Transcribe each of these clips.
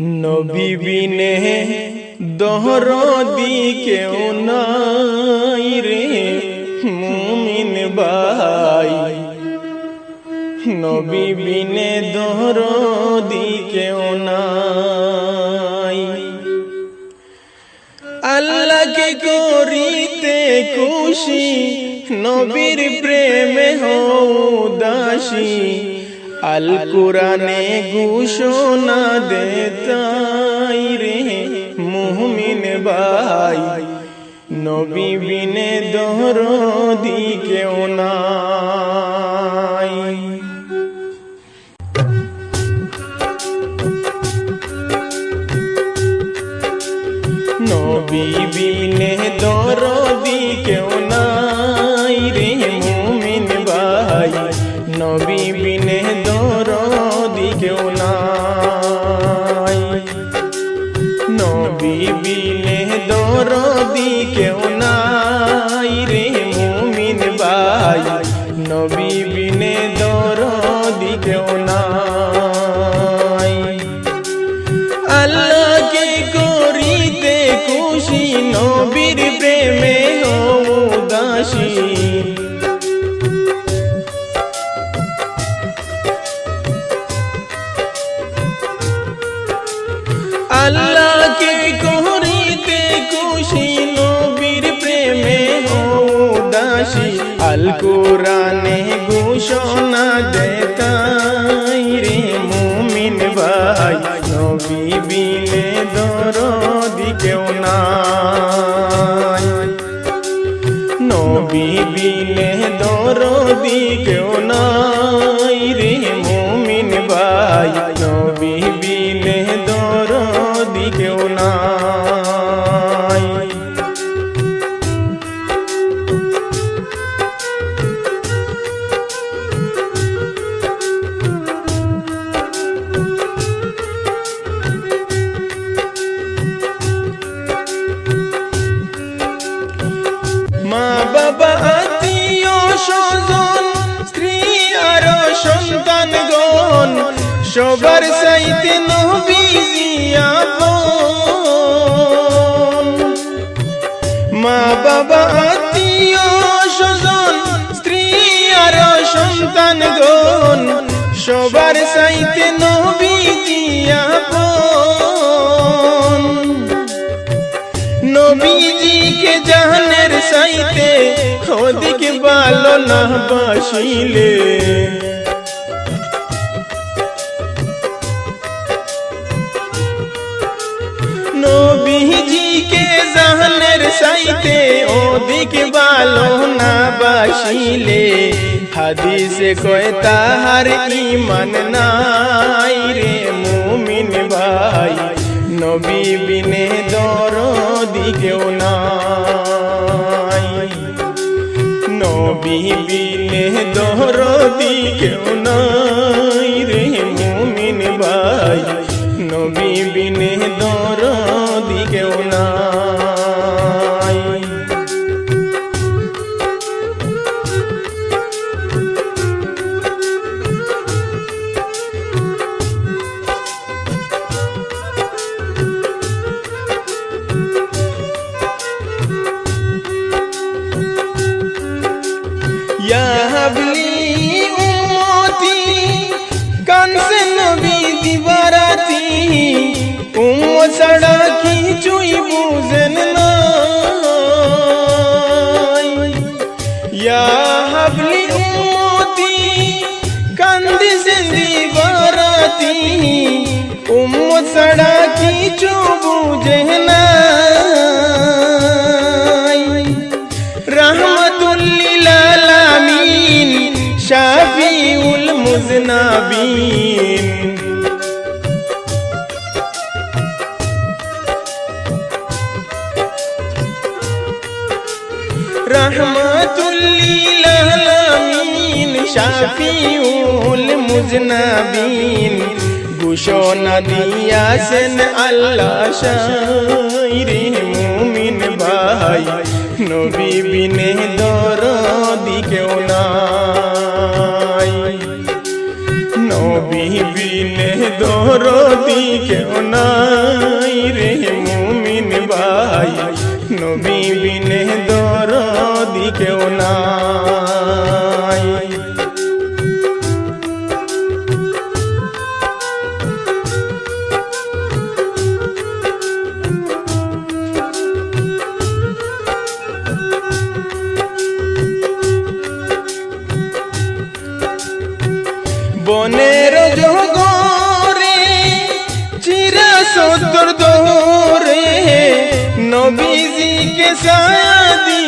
নবী বিনে দহরদি কেউ নাই রে, মুমিন ভাই। নবী বিনে দহরদি কেউ নাই। আল্লাহকে করিতে খুশি, নবীর প্রেমে হও দাসী আল কোরআনে ঘোষণা দেতাই রে মুহমিন ভাই। নবী বিনে দহরদি কেউ নাই। নবী বিনে দরদি কেউ নাই রে মুমিন ভাই। নবী বিনে দরদি কেউ কোরআনে ঘোষণা দেতাই মা বাবা আত্মীয় স্বজন, স্ত্রী আর সন্তান গণ, সবার সাইতে নবীজি মা বাবা আত্মীয় স্বজন, স্ত্রী আর সন্তান গণ, সবার সাইতে নবীজি আপন নবীজিকে জাহানের সাইতে ওদিক ভালো না বাসিলে। নবীজিকে জাহানের সাইতে ওদিক ভালো না বাসিলে। হাদিসে কয়, তাহার ইমান নাই রে মুমিন ভাই। নবী বিনে দরদি কেউ নাই। নবী বিনে দরদি কেউ নাই রে মুমিন ভাই। নবী বিনে দরদি ছাড়া কিছুই বুঝেন না হাবলি উম্মতি কান্দিসে দিবারাতি উম্ম ছাড়া কিছু বুঝে না রহমতুল্লিল আলামিন, শাফিউল মুজনাবিন। শাফিউল মুজনাবিন ঘোষণা দিয়াছেন আল্লাহ শাইরে মুমিন ভাই, নবী বিনে দরদি কেউ নাই। নবী বিনে দরদি কেউ নাই রে মুমিন ভাই, নবী বিনে দরদি কেউ নাই। বনের জগরে চিরা সত্তর দোরে নবীজিকে সাদি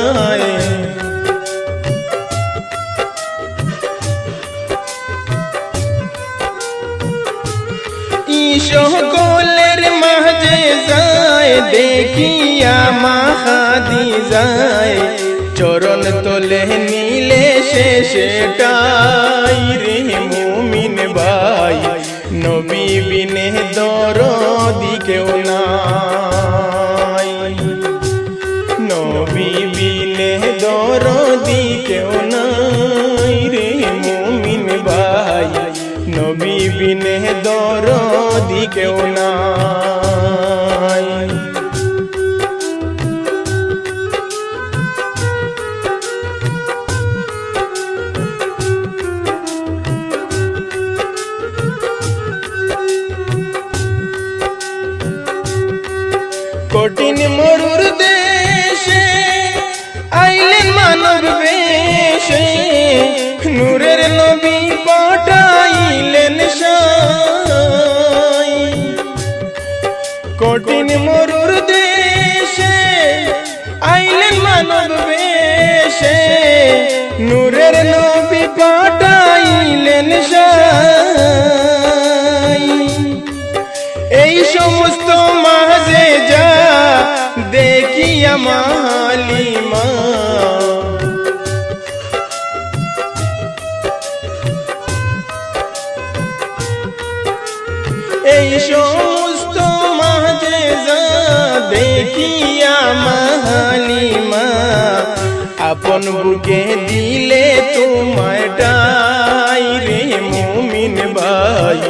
যায় সকলের মাঝে যায়, দেখিয়া মাহাদি যায়। চরণ তোলে নীলে শেষটাই রে মুমিন ভাই। নবী বিনে দরদি কেউ নাই। দরদি কেউ নাই কঠিন মরুর দেশে আইলেন মানব বেশে। নূরের নবী পাঠাইলেন এই সমস্ত মাঝে যা দেখিয়া মালিমা। এই সমস্ত মাঝে যা দেখিয়া মালিমা। আপন বুকে দিলে তোমায় ডাই রে মুমিন ভাই।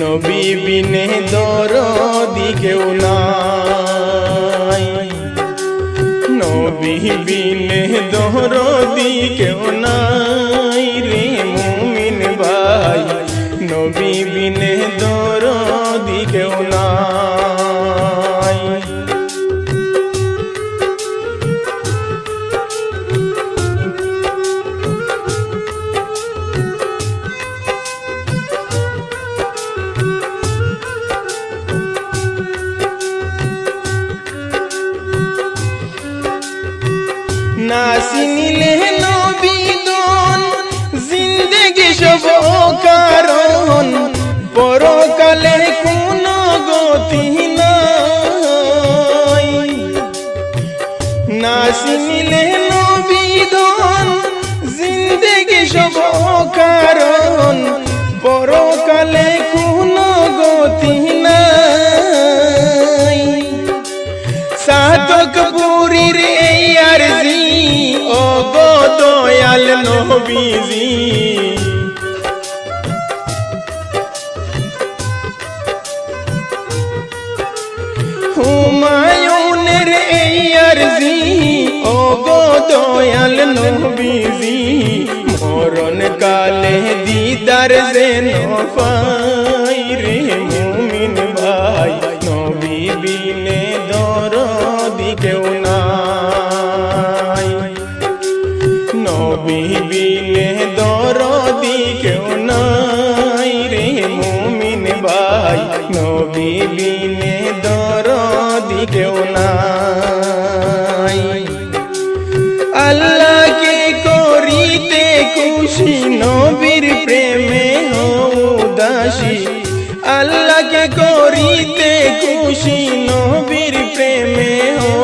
নবী বিনে দরদি কেউ নাই। নবী বিনে দরদি কেউ নাই রে মুমিন ভাই। নবী বিনে দরদি নাসিনিলে নবীদন জিন্দেগি সব কারণ, পরকালে কোন গতি নাই। পুরীর এই ও দয়াল নবীজি। হুমায়ুনের এই আরজি গো দয়াল নবীজি, মরণ কালে দিদার যেন পাই রে মুমিন ভাই, নবী বিনে দরদি কেউ নাই। নবী বিনে দরদি কেউ নাই রে মুমিন ভাই, নবী বিনে দরদি কেউ নাই খুশি নবীর প্রেমে উদাসী। আল্লাহকে করিতে খুশি নবীর প্রেমে হো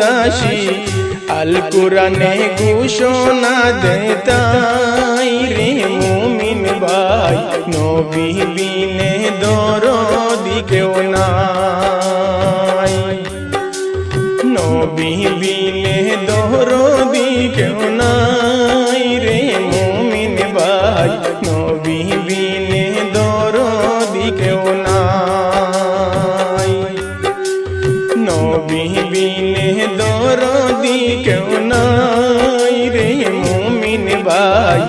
দাসী আল কোরআনে ঘোষণা দেতাই রে মুমিন ভাই, নবী বিনে দরদি কেউ নাই। নবী বিনে দরদি কেউ নবী বিনে দরদি কেউ নাই। নবী বিনে দরদি কেউ নাই রে মুমিন ভাই।